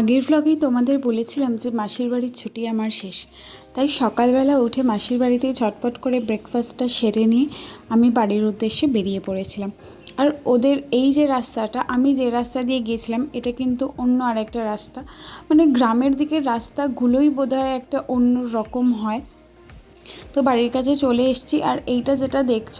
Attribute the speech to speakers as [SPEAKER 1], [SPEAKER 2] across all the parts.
[SPEAKER 1] আগের ভ্লগেই তোমাদের বলেছিলাম যে মাসির বাড়ির ছুটি আমার শেষ। তাই সকালবেলা উঠে মাসির বাড়িতে ঝটপট করে ব্রেকফাস্টটা সেরে নিয়ে আমি বাড়ির উদ্দেশ্যে বেরিয়ে পড়েছিলাম। আর ওদের এই যে রাস্তাটা, আমি যে রাস্তা দিয়ে গিয়েছিলাম, এটা কিন্তু অন্য আরেকটা রাস্তা। মানে গ্রামের দিকের রাস্তাগুলোই বোধহয় একটা অন্য রকম হয়। তো বাড়ির কাছে চলে এসেছি আর এইটা যেটা দেখছ,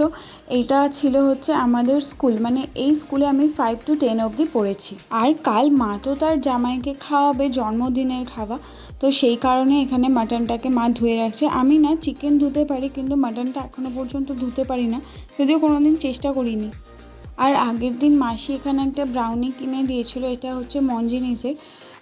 [SPEAKER 1] এইটা ছিল হচ্ছে আমাদের স্কুল। মানে এই স্কুলে আমি ফাইভ টু টেন অবধি পড়েছি। আর কাল মা তো তার জামাইকে খাওয়াবে, জন্মদিনের খাওয়া। তো সেই কারণে এখানে মাটনটাকে মা ধুয়ে রাখছে। আমি না চিকেন ধুতে পারি, কিন্তু মাটনটা এখনও পর্যন্ত ধুতে পারি না। যদিও কোনো দিন চেষ্টা করিনি। আর আগের দিন মাসি এখানে একটা ব্রাউনি কিনে দিয়েছিল, এটা হচ্ছে মঞ্জিনিসের।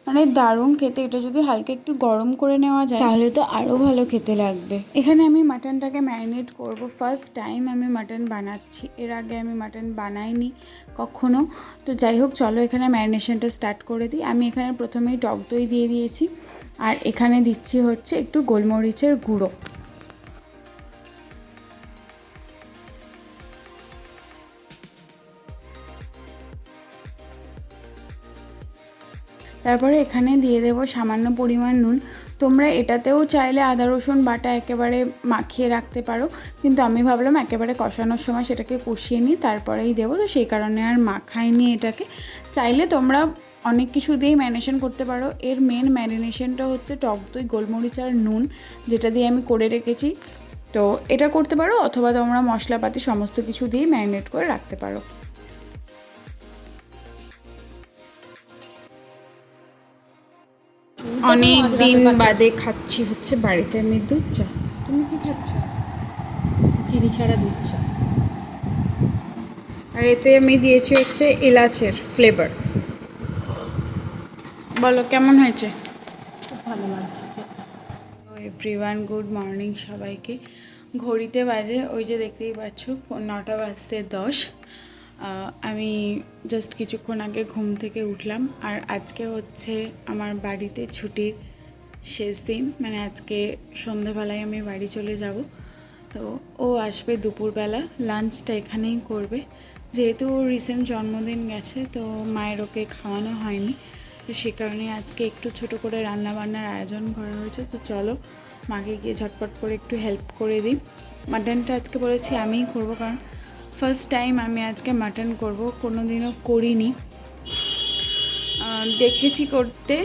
[SPEAKER 1] মানে দারুণ খেতে। এটা যদি হালকা একটু গরম করে নেওয়া যায়, তাহলে তো আরও ভালো খেতে লাগবে। এখানে আমি মাটনটাকে ম্যারিনেট করব। ফার্স্ট টাইম আমি মাটন বানাচ্ছি। এর আগে আমি মাটন বানাইনি কখনো। তো যাই হোক, চলো এখানে ম্যারিনেশনটা স্টার্ট করে দিই। আমি এখানে প্রথমেই টক দই দিয়ে দিয়েছি। আর এখানে দিচ্ছি হচ্ছে একটু গোলমরিচের গুঁড়ো। তারপরে এখানে দিয়ে দেবো সামান্য পরিমাণ নুন। তোমরা এটাতেও চাইলে আদা, রসুন, বাটা একেবারে মাখিয়ে রাখতে পারো। কিন্তু আমি ভাবলাম একেবারে কষানোর সময় সেটাকে কষিয়ে নিই, তারপরেই দেবো। তো সেই কারণে আর মাখাইনি এটাকে। চাইলে তোমরা অনেক কিছু দিয়েই ম্যারিনেশন করতে পারো। এর মেন ম্যারিনেশনটা হচ্ছে টক দই, গোলমরিচ আর নুন, যেটা দিয়ে আমি করে রেখেছি। তো এটা করতে পারো, অথবা তোমরা মশলাপাতি সমস্ত কিছু দিয়ে ম্যারিনেট করে রাখতে পারো। অনেক দিন বাদে খাচ্ছি হচ্ছে বাড়িতে আমি দুধ চা। তুমি কি খাচ্ছ?
[SPEAKER 2] চিনি ছাড়া দুধ চা।
[SPEAKER 1] আর এতে আমি দিয়েছি হচ্ছে এলাচের ফ্লেভার বলো কেমন হয়েছে?
[SPEAKER 2] খুব ভালো লাগছে
[SPEAKER 1] এভরিওয়ান গুড মর্নিং সবাইকে। ঘড়িতে বাজে ওই যে দেখতেই পাচ্ছ নটা বাজতে দশ। আমি জাস্ট কিছুক্ষণ আগে ঘুম থেকে উঠলাম, আর আজকে হচ্ছে আমার বাড়িতে ছুটির শেষ দিন মানে আজকে সন্ধেবেলায় আমি বাড়ি চলে যাব। তো ও আসবে দুপুরবেলা লাঞ্চটা এখানেই করবে। যেহেতু ওর রিসেন্ট জন্মদিন গেছে, তো মায়ের ওকে খাওয়ানো হয়নি। তো সে কারণে আজকে একটু ছোট করে রান্না বান্নার আয়োজন করা হয়েছে। তো চলো, মাকে গিয়ে ঝটপট করে একটু হেল্প করে দিই। মাটনটা আজকে বলেছি আমিই করব, কারণ ফার্স্ট টাইম আমি আজকে মাটন করব কোনো দিনও করিনি দেখেছি করতে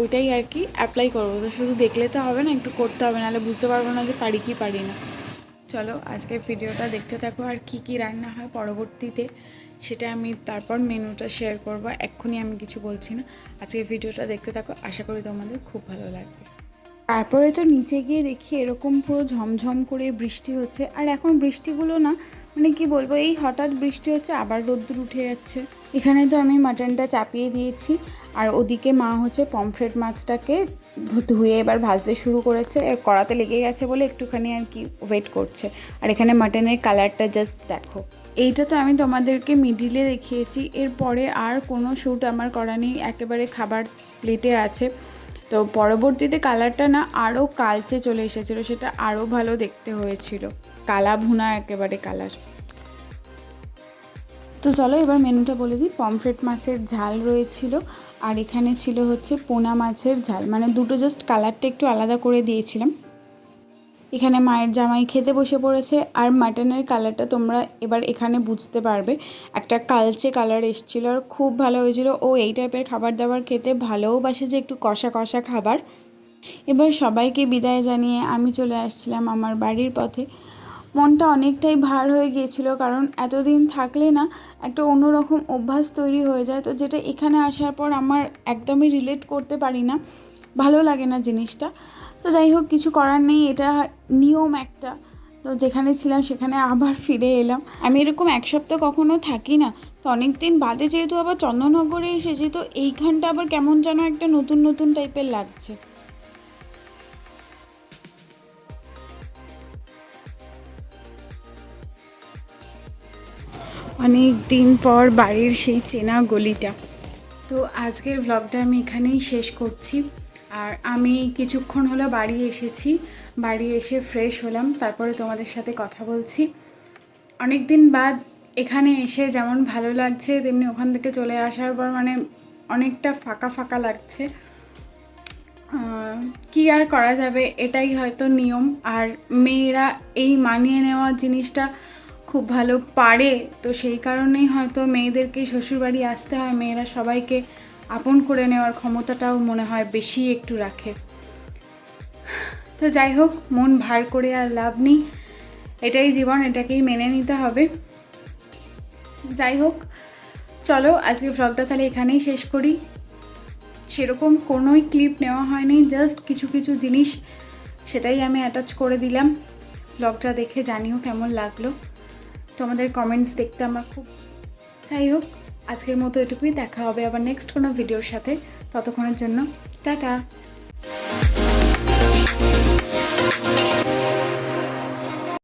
[SPEAKER 1] ওইটাই আর কি অ্যাপ্লাই করব। তো শুধু দেখলে তো হবে না, একটু করতে হবে, নাহলে বুঝতে পারব না যে পারি কি পারি না। চলো আজকে ভিডিওটা দেখতে থাকো, আর কি কি রান্না হয় পরবর্তীতে, সেটা আমি তারপর মেনুটা শেয়ার করব। এক্ষুনি আমি কিছু বলছি না। আজকে ভিডিওটা দেখতে থাকো, আশা করি তোমাদের খুব ভালো লাগবে। তারপরে তো নিচে গিয়ে দেখি এরকম পুরো ঝমঝম করে বৃষ্টি হচ্ছে। আর এখন বৃষ্টিগুলো না মানে কি বলব, এই হঠাৎ বৃষ্টি হচ্ছে, আবার রোদ্দুর উঠে যাচ্ছে। এখানে তো আমি মাটনটা চাপিয়ে দিয়েছি, আর ওদিকে মা হচ্ছে পমফ্রেট মাছটাকে ধুয়ে এবার ভাজতে শুরু করেছে। কড়াতে লেগে গেছে বলে একটুখানি আর কি ওয়েট করছে। আর এখানে মাটনের কালারটা জাস্ট দেখো। এইটা তো আমি তোমাদেরকে মিডিলে দেখিয়েছি। এরপরে আর কোনো শ্যুট আমার করা নেই। একেবারে খাবার প্লেটে আছে। তো পরবর্তীতে কালারটা না আরও কালচে চলে এসেছিল, সেটা আরও ভালো দেখতে হয়েছিল। কালা ভুনা একেবারে কালার। তো চলো এবার মেনুটা বলে দিই। পমফ্রেট মাছের ঝাল রয়েছিল, আর এখানে ছিল হচ্ছে পোনা মাছের ঝাল। মানে দুটো জাস্ট কালারটা একটু আলাদা করে দিয়েছিলাম। এখানে মায়ের জামাই খেতে বসে পড়েছে। আর মাটনের কালারটা তোমরা এবার এখানে বুঝতে পারবে। একটা কালচে কালার এসেছিল আর খুব ভালো হয়েছিল। ও এই টাইপের খাবার দাবার খেতে ভালোবাসে যে একটু কষা কষা খাবার। এবার সবাইকে বিদায় জানিয়ে আমি চলে আসছিলাম আমার বাড়ির পথে। মনটা অনেকটাই ভার হয়ে গিয়েছিল কারণ এতদিন থাকলে না একটা অন্যরকম অভ্যাস তৈরি হয়ে যায়। তো যেটা এখানে আসার পর আমার একদমই রিলেট করতে পারি না। ভালো লাগে না জিনিসটা। তো যাই হোক, কিছু করার নেই, এটা নিয়ম একটা। তো যেখানে ছিলাম সেখানে আবার ফিরে এলাম। আমি এরকম এক সপ্তাহ কখনো থাকি না। তো অনেক দিন বাদে যেহেতু আবার চন্দননগরে এসেছি, তো এইখানটা আবার কেমন যেন একটা নতুন নতুন টাইপের লাগছে। অনেক দিন পর বাড়ির সেই চেনা গলিটা। তো আজকের ভ্লগটা আমি এখানেই শেষ করছি। আর আমি কিছুক্ষণ হলো বাড়ি এসেছি। বাড়ি এসে ফ্রেশ হলাম, তারপরে তোমাদের সাথে কথা বলছি। অনেক দিন বাদ এখানে এসে যেমন ভালো লাগছে, তেমনি ওখান থেকে চলে আসার পর মানে অনেকটা ফাঁকা ফাঁকা লাগছে। কি আর করা যাবে, এটাই হয়তো নিয়ম। আর মেয়েরা এই মানিয়ে নেওয়া জিনিসটা খুব ভালো পারে, তো সেই কারণেই হয়তো মেয়েদেরকেই শ্বশুরবাড়ি আসতে হয়, মেয়েরা সবাইকে আপন করে নেওয়ার ক্ষমতাটাও মনে হয় বেশি একটু রাখে। তো যাই হোক, মন ভার করে আর লাভ নেই। এটাই জীবন, এটাকেই মেনে নিতে হবে। যাই হোক, চলো আজকে ভ্লগটা তাহলে এখানেই শেষ করি। সেরকম কোনোই ক্লিপ নেওয়া হয়নি জাস্ট কিছু কিছু জিনিস সেটাই আমি অ্যাটাচ করে দিলাম। ব্লগটা দেখে জানিও কেমন লাগল। তোমাদের কমেন্টস দেখতে আমার খুব যাই হোক আজকের মতো এটুকুই দেখা হবে আবার নেক্সট কোনো ভিডিওর সাথে। ততক্ষণের জন্য টাটা!